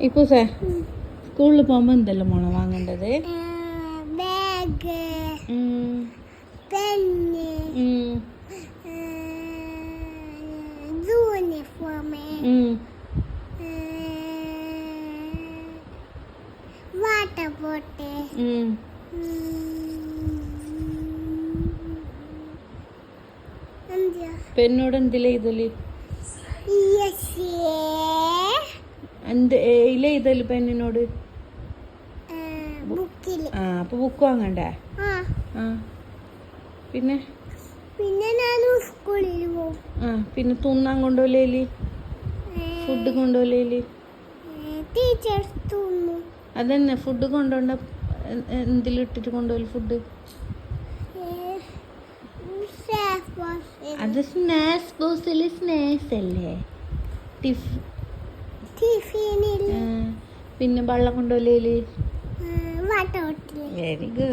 இப்போ சார் ஸ்கூலில் போகும்போது இந்த மூலம் வாங்கின்றது வாட்டர் போட்டு. பெண்ணுடன் திலை தொழில் എന്താ ഇല്ല ഇതല്ല പെണ്ണിനോട് ആ അപ്പൊ ബുക്ക് വാങ്ങണ്ടേ? ആ. പിന്നെ? പിന്നെ ഞാൻ സ്കൂളിൽ പോകും ആ പിന്നെ തിന്നാൻ കൊണ്ടുപോലി ഫുഡ് കൊണ്ടുപോലേലി ടീച്ചർ തിന്നു. അതന്നെ ഫുഡ് കൊണ്ടുപോണ്ട എന്തിലിട്ടിട്ട് കൊണ്ടുപോൽ ഫുഡ്? അത് സ്നാക്സ് ബോക്സിൽ സ്നാക്സ് അല്ലേ? ടിഫ് പിന്നെ വെള്ളം കൊണ്ടുപോലെ വെരി ഗുഡ്